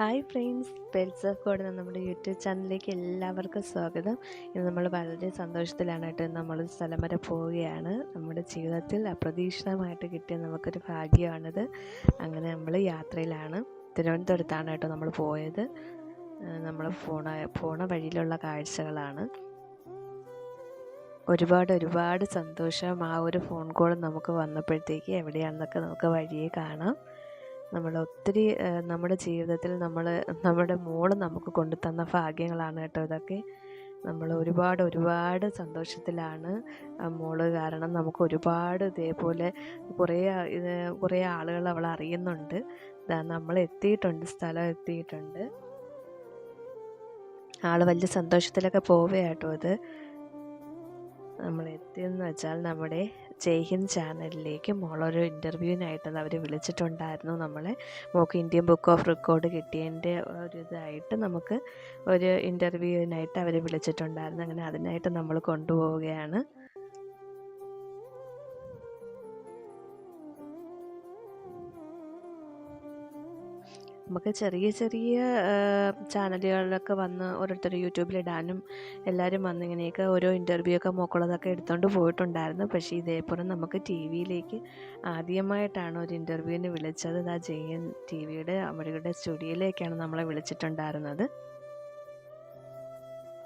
Hi friends പെൽസ് of എന്ന നമ്മുടെ യൂട്യൂബ് ചാനലിലേക്ക് എല്ലാവർക്കും സ്വാഗതം. ഇന്ന് നമ്മൾ വളരെ സന്തോഷത്തിലാണ് കേട്ടോ നമ്മൾ സ്ഥലം വരെ പോവുകയാണ്. നമ്മുടെ ജീവിതത്തിൽ അപ്രതീക്ഷിതമായിട്ട് കിട്ടിയ നമുക്കൊരു ഭാഗ്യമാണിത്. അങ്ങനെ നമ്മൾ യാത്രയിലാണ്. തിരുവനന്തപുരത്താണ് കേട്ടോ നമ്മൾ പോയത്. നമ്മൾ പോണ പോണ വഴിയിലുള്ള കാഴ്ചകളാണ്. ഒരുപാട് ഒരുപാട് സന്തോഷം ആ ഒരു ഫോൺ കോൾ നമുക്ക് വന്നപ്പോഴത്തേക്ക് എവിടെയാണെന്നൊക്കെ നമുക്ക് വഴിയെ കാണാം. നമ്മൾ ഒത്തിരി നമ്മുടെ ജീവിതത്തിൽ നമ്മൾ നമ്മുടെ മോൾ നമുക്ക് കൊണ്ടു തന്ന ഭാഗ്യങ്ങളാണ് കേട്ടോ ഇതൊക്കെ. നമ്മൾ ഒരുപാട് ഒരുപാട് സന്തോഷത്തിലാണ് മോൾ. കാരണം നമുക്ക് ഒരുപാട് ഇതേപോലെ കുറേ ഇത് കുറേ ആളുകൾ അവൾ അറിയുന്നുണ്ട്. നമ്മൾ എത്തിയിട്ടുണ്ട് സ്ഥലം എത്തിയിട്ടുണ്ട്. ആൾ വലിയ സന്തോഷത്തിലൊക്കെ പോവുകയാട്ടോ അത് നമ്മൾ എത്തിയെന്ന് വെച്ചാൽ നമ്മുടെ ജയ്ഹിന്ദ് ചാനലിലേക്ക് മോളൊരു ഇന്റർവ്യൂവിനായിട്ട് അവർ വിളിച്ചിട്ടുണ്ടായിരുന്നു. നമ്മളെ mock Indian Book of Record കിട്ടിയതിന്റെ ഒരു ഇതായിട്ട് നമുക്ക് ഒരു ഇന്റർവ്യൂവിനായിട്ട് അവർ വിളിച്ചിട്ടുണ്ടായിരുന്നു. അങ്ങനെ അതിനായിട്ട് നമ്മൾ കൊണ്ടുപോവുകയാണ്. നമുക്ക് ചെറിയ ചെറിയ ചാനലുകളിലൊക്കെ വന്ന് ഓരോരുത്തർ യൂട്യൂബിലിടാനും എല്ലാവരും വന്ന് ഇങ്ങനെയൊക്കെ ഓരോ ഇന്റർവ്യൂ ഒക്കെ മോക്കുള്ളതൊക്കെ എടുത്തുകൊണ്ട് പോയിട്ടുണ്ടായിരുന്നു. പക്ഷേ ഇതേപോലെ നമുക്ക് ടി വിയിലേക്ക് ആദ്യമായിട്ടാണ് ഒരു ഇന്റർവ്യൂവിന് വിളിച്ചത്. ആ ജയൻ ടി വിയുടെ അവരുടെ സ്റ്റുഡിയോയിലേക്കാണ് നമ്മളെ വിളിച്ചിട്ടുണ്ടായിരുന്നത്.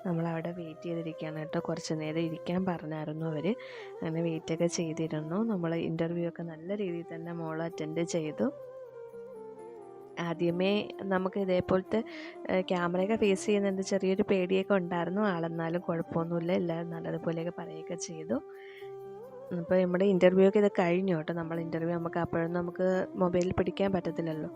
നമ്മളവിടെ വെയിറ്റ് ചെയ്തിരിക്കുകയാണ് കേട്ടോ. കുറച്ച് നേരം ഇരിക്കാൻ പറഞ്ഞായിരുന്നു അവർ അങ്ങനെ വെയിറ്റൊക്കെ ചെയ്തിരുന്നു. നമ്മൾ ഇന്റർവ്യൂ ഒക്കെ നല്ല രീതിയിൽ തന്നെ മോൾ അറ്റൻഡ് ചെയ്തു. ആദ്യമേ നമുക്ക് ഇതേപോലത്തെ ക്യാമറയൊക്കെ ഫേസ് ചെയ്യുന്ന ചെയ്യുന്നതിന്റെ ചെറിയൊരു പേടിയൊക്കെ ഉണ്ടായിരുന്നു. ആളെന്നാലും കുഴപ്പമൊന്നുമില്ല. എല്ലാവരും നല്ലതുപോലെയൊക്കെ പറയുകയൊക്കെ ചെയ്തു. അപ്പോൾ നമ്മുടെ ഇന്റർവ്യൂ ഒക്കെ ഇത് കഴിഞ്ഞു കേട്ടോ. നമ്മൾ ഇന്റർവ്യൂ നമുക്ക് അപ്പോഴൊന്നും നമുക്ക് മൊബൈലിൽ പിടിക്കാൻ പറ്റത്തില്ലല്ലോ.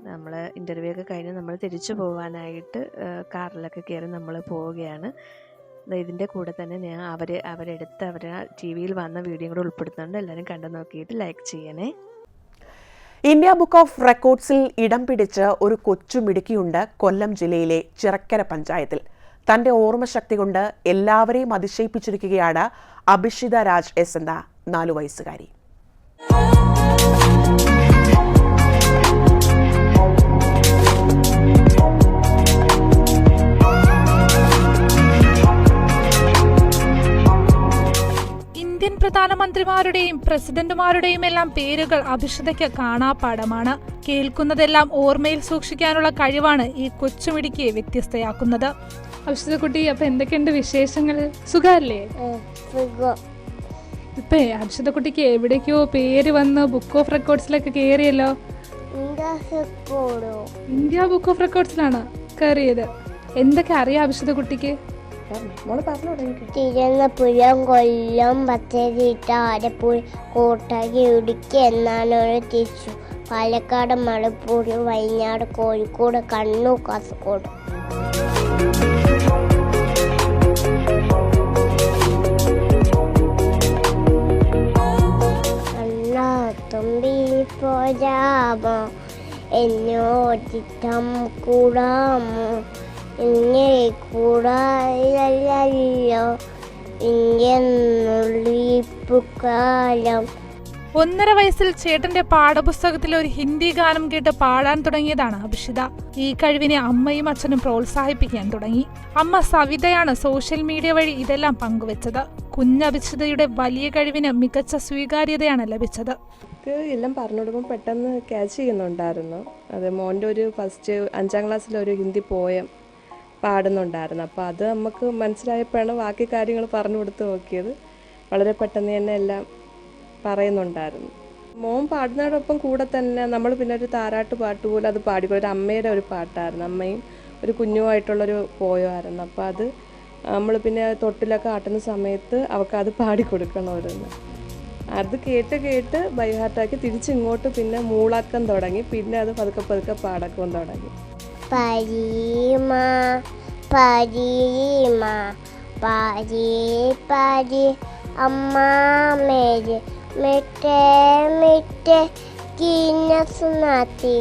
നമ്മൾ ഇന്റർവ്യൂ ഒക്കെ കഴിഞ്ഞ് നമ്മൾ തിരിച്ചു പോകാനായിട്ട് കാറിലൊക്കെ കയറി നമ്മൾ പോവുകയാണ്. ഇതിന്റെ കൂടെ തന്നെ ഞാൻ അവർ അവരെടുത്ത് അവരെ ടി വിയിൽ വന്ന വീഡിയോ കൂടെ ഉൾപ്പെടുത്തുന്നുണ്ട്. എല്ലാവരും കണ്ടു നോക്കിയിട്ട് ലൈക്ക് ചെയ്യണേ. ഇന്ത്യ ബുക്ക് ഓഫ് റെക്കോർഡ്സിൽ ഇടം പിടിച്ച് ഒരു കൊച്ചു മിടുക്കിയുണ്ട് കൊല്ലം ജില്ലയിലെ ചിറക്കര പഞ്ചായത്തിൽ. തന്റെ ഓർമ്മശക്തി കൊണ്ട് എല്ലാവരെയും അതിശയിപ്പിച്ചിരിക്കുകയാണ് അഭിഷിത രാജ് എസ് എന്ന നാലു വയസ്സുകാരി. പ്രധാനമന്ത്രിമാരുടെയും പ്രസിഡന്റുമാരുടെയും എല്ലാം പേരുകൾ അഭിഷതയ്ക്ക് കാണാപ്പാടമാണ് കേൾക്കുന്നതെല്ലാം ഓർമ്മയിൽ സൂക്ഷിക്കാനുള്ള കഴിവാണ് ഈ കൊച്ചുമിടിക്ക് വ്യത്യസ്തയാക്കുന്നത്. അഭിഷതക്കുട്ടി അപ്പൊ എന്തൊക്കെയുണ്ട് വിശേഷങ്ങൾ? സുഖല്ലേ സുഖം. ഇപ്പേ അഭിഷതക്കുട്ടിക്ക് എവിടേക്കോ പേര് വന്ന് ബുക്ക് ഓഫ് റെക്കോർഡ്സിലൊക്കെ കയറിയല്ലോ ഇൻഡസ്ട്രിക്കോടോ ഇന്ത്യ ബുക്ക് ഓഫ് റെക്കോർഡ്സിലാണ് കയറിയത് എന്തൊക്കെ അറിയാം അഭിഷിതക്കുട്ടിക്ക് തിരുവനന്തപുരം കൊല്ലം പത്തനംതിട്ട ആലപ്പുഴ കോട്ടയം ഇടുക്കി എന്നാണ് തിരിച്ചു. പാലക്കാട് മലപ്പുറം വയനാട് കോഴിക്കോട് കണ്ണൂർ കാസർഗോഡ്. തുമ്പി പോരാമോ എന്നോടിത്തം കൂടാമോ? ഇങ്ങനെ കൂടായല്ലോ ഇന്ത്യന്നുള്ളിപ്പുക്കാലം ഒന്നര വയസ്സിൽ ചേട്ടന്റെ പാഠപുസ്തകത്തിലെ ഒരു ഹിന്ദി ഗാനം കേട്ട് പാടാൻ തുടങ്ങിയതാണ് അഭിഷിത. ഈ കഴിവിനെ അമ്മയും അച്ഛനും പ്രോത്സാഹിപ്പിക്കാൻ തുടങ്ങി. അമ്മ സവിതയാണ് സോഷ്യൽ മീഡിയ വഴി ഇതെല്ലാം പങ്കുവച്ചത്. കുഞ്ഞഭിഷിതയുടെ വലിയ കഴിവിന് മികച്ച സ്വീകാര്യതയാണ് ലഭിച്ചത്. എല്ലാം പറഞ്ഞു കൊടുക്കുമ്പോൾ പെട്ടെന്ന് ക്യാച്ച് ചെയ്യുന്നുണ്ടായിരുന്നു. അത് മോന്റെ ഒരു ഫസ്റ്റ് അഞ്ചാം ക്ലാസ്സിലെ ഒരു ഹിന്ദി പോയം. പാടുന്നുണ്ടായിരുന്നു. അപ്പോൾ അത് നമുക്ക് മനസ്സിലായപ്പോഴാണ് ബാക്കി കാര്യങ്ങൾ പറഞ്ഞു കൊടുത്ത് നോക്കിയത്. വളരെ പെട്ടെന്ന് തന്നെ എല്ലാം പറയുന്നുണ്ടായിരുന്നു. മോൻ പാടുന്നതോടൊപ്പം കൂടെ തന്നെ നമ്മൾ പിന്നെ ഒരു താരാട്ട് പാട്ട് പോലെ അത് പാടി ഒരു അമ്മയുടെ ഒരു പാട്ടായിരുന്നു. അമ്മയും ഒരു കുഞ്ഞുമായിട്ടുള്ളൊരു പോയമായിരുന്നു. അപ്പോൾ അത് നമ്മൾ പിന്നെ തൊട്ടിലൊക്കെ ആട്ടുന്ന സമയത്ത് അവൾക്ക് അത് പാടിക്കൊടുക്കണമായിരുന്നു അത് കേട്ട് കേട്ട് ബൈഹാർട്ടാക്കി തിരിച്ചിങ്ങോട്ട് പിന്നെ മൂളാക്കം തുടങ്ങി. പിന്നെ അത് പതുക്കെ പതുക്കെ പാടക്കം തുടങ്ങി. പരീമ പരീമ പരി പരി അമ്മ മേരി മിട്ടേ മിട്ടേ കിന്നസുനാത്തി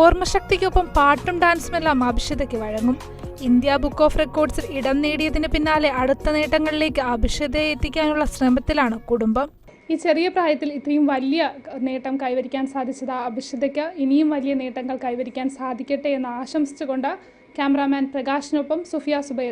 ഓർമ്മശക്തിക്കൊപ്പം പാട്ടും ഡാൻസും എല്ലാം അഭിഷിതയ്ക്ക് വഴങ്ങും. ഇന്ത്യ ബുക്ക് ഓഫ് റെക്കോർഡ്സിൽ ഇടം നേടിയതിന് പിന്നാലെ അടുത്ത നേട്ടങ്ങളിലേക്ക് അഭിഷേതയെ എത്തിക്കാനുള്ള ശ്രമത്തിലാണ് കുടുംബം. ഈ ചെറിയ പ്രായത്തിൽ ഇത്രയും വലിയ നേട്ടം കൈവരിക്കാൻ സാധിച്ചത് അഭിഷിതയ്ക്ക് ഇനിയും വലിയ നേട്ടങ്ങൾ കൈവരിക്കാൻ സാധിക്കട്ടെ എന്ന് ആശംസിച്ചുകൊണ്ട് ക്യാമറാമാൻ പ്രകാശിനൊപ്പം സുഫിയ സുബൈർ